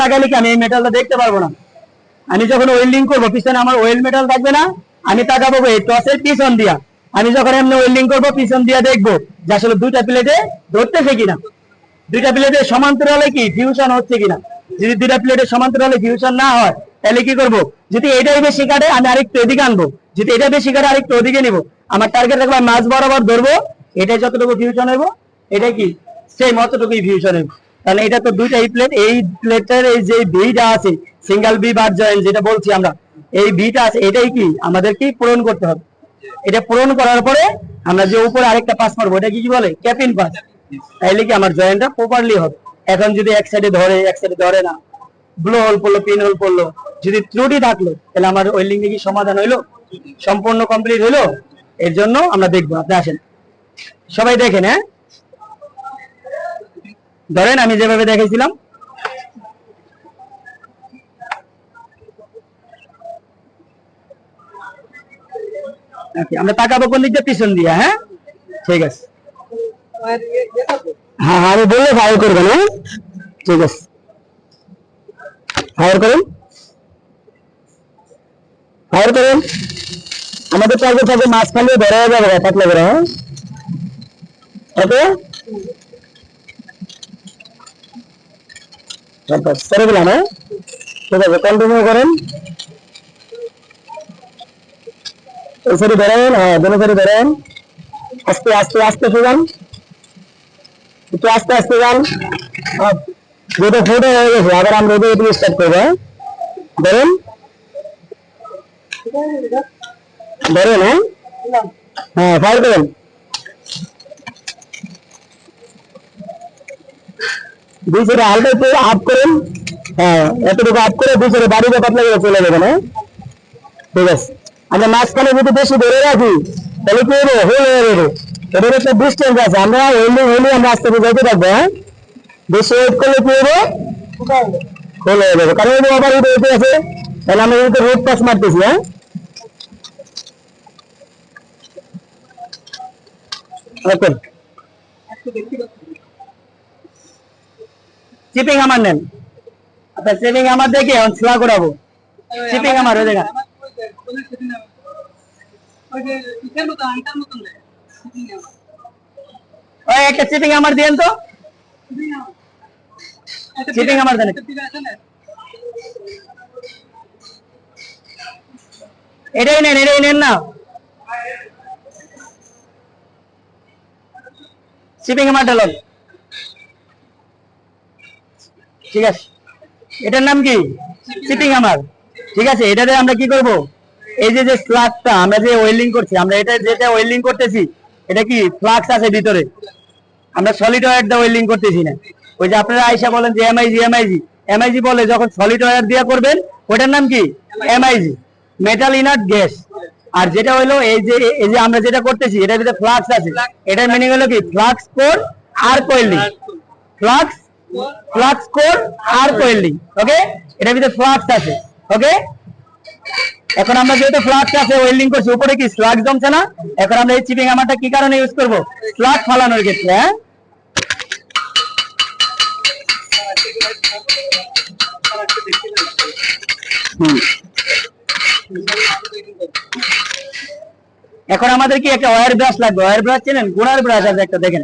তাকাইলে কি আমি এই মেটালটা দেখতে পারব না? আমি যখন ওয়েল্ডিং করব, পিছনে আমার ওয়েল মেটাল থাকবে না, আমি তাকাবো এই টসের পিছন দিয়া। আমি যখন এমনি ওয়েল্ডিং করব, পিছন দিয়া দেখব যে আসলে দুইটা প্লেটে ধরতেছে কিনা। দুইটা প্লেটের সমান্তরালে কি ফিউশন হচ্ছে কিনা? যদি দুইটা প্লেটের সমান্তরালে ফিউশন না হয়, তাহলে কি করব? যদি এটাই বেশি কাটে, আমি আরেকটু এদিকে আনব। যদি এটা বেশি কাটে, আরেকটু ওদিকে নিব। আমার টার্গেট রাখব মাছ বরাবর ধরবো, এটাই যতটুকু ফিউশন হইব এটা কি? সেই মতটুকুই ফিউশন হইব। তাহলে এটা তো দুইটা এই প্লেট এই প্লেটের এই যে বিটা আছে সিঙ্গেল বি বার জয়েন্ট যেটা বলছি আমরা, এই বিটা আছে, এটাই কি? আমাদের কি পূরণ করতে হবে। এটা পূরণ করার পরে আমরা যে উপরে আরেকটা পাস মারবো এটা কি বলে? ক্যাপিন পাস তাইলে কি আমার জয়েন্টটা প্রপারলি হবে। এখন যদি এক সাইডে ধরে, এক সাইডে ধরে না ব্লো হোল পড়ল পিন হোল পড়ল, যদি ত্রুটি থাকল, তাহলে আমার ওয়েল্ডিং কি সমাধান হইল? সম্পূর্ণ কমপ্লিট হইল? এর জন্য আমরা দেখব, আপনি আসেন। সবাই দেখেন হ্যাঁ? ধরেন আমি যেভাবে Okay, আমরা তাকাবো কোন দিকটা পিছন দিয়ে হ্যাঁ? ঠিক আছে। হ্যাঁ হ্যাঁ আমি বললে ফায়ার করবেন হ্যাঁ? ঠিক আছে। ফায়ার করুন। ফায়ার করুন। আমাদের টার্গেট থাকে মাঝখানে ধরে যাবে পাতলা করে হ্যাঁ? ওকে? করে দিলাম হ্যাঁ? ঠিক আছে কন্টিনিউ করেন। এই সাইডে ধরেন হ্যাঁ দোনো সাইডে ধরেন আস্তে আস্তে আস্তে সোজান একটু আস্তে আস্তে যান। আহ, যেটা ফোটো হয়ে গেছে আবার আমরা ওদের একটু স্টার্ট করব হ্যাঁ? ধরেন। ধরেন হ্যাঁ? হ্যাঁ ফায়ার করেন। দুই সাইডে হালকা একটু আপ করেন হ্যাঁ এতটুকু আপ করে দুই সাইডে বাড়িতে পাতলা করে চলে যাবেন হ্যাঁ ঠিক আছে। আমরা মাঝখানে যদি বেশি ধরে রাখি, তাহলে কি হবে? হোল হয়ে যাবে। এটার একটা ডিস্টেন্স আছে। আমরা হোল্ডিং হোল্ডিং আমরা আস্তে আস্তে থাকব হ্যাঁ? বেশি ওয়েট করলে কি হবে? হোল হয়ে যাবে। কারণ যদি আবার এটা এতে আছে, তাহলে আমরা এদিকে রোড পাস মারতেছি হ্যাঁ? ওকে। চিপিং আমার নেন। আচ্ছা চিপিং আমার দেখে এখন ছোঁয়া করাবো চিপিং আমার ওই জায়গা ওই একটা চিপিং আমার দিয়েন তো। চিপিং আমার দেন। এটাই নেন এটাই নেন না। চিপিং আমার ডালন ঠিক আছে। এটার নাম কি? চিপিং আমার। ঠিক আছে, এটাতে আমরা কি করব? এই যে যে স্লাগটা আমরা যে ওয়েল্ডিং করছি, আমরা এটা যেটা ওয়েল্ডিং করতেছি, এটা কি ফ্লাক্স আছে ভিতরে? আমরা সলিড ওয়্যার দিয়ে ওয়েল্ডিং করতেছি না। ওই যে আপনারা আইসা বলেন যে এমআইজি এমআইজি এমআইজি বলে যখন সলিড ওয়্যার দিয়ে করবেন, ওটার নাম কি? এমআইজি মেটাল ইনার্ট গ্যাস আর যেটা হলো, এই যে এই যে আমরা যেটা করতেছি, এটার ভিতরে ফ্লাক্স আছে। এটার মিনিং হলো কি? Flux core arc welding flux flux core arc welding okay এটার ভিতরে ফ্লাক্স আছে ওকে এখন আমরা যেহেতু ফ্লাক্স আছে ওয়েল্ডিং করছি, উপরে কি স্লাগ জমছে না? এখন আমরা এই চিপিং আমারটা কি কারণে ইউজ করব? স্লাগ ফালানোর ক্ষেত্রে হ্যাঁ। এখন আমাদের কি একটা ওয়্যার ব্রাশ লাগবে? ওয়্যার ব্রাশ চেনেন? গুড়ার ব্রাশ আছে একটা, দেখেন।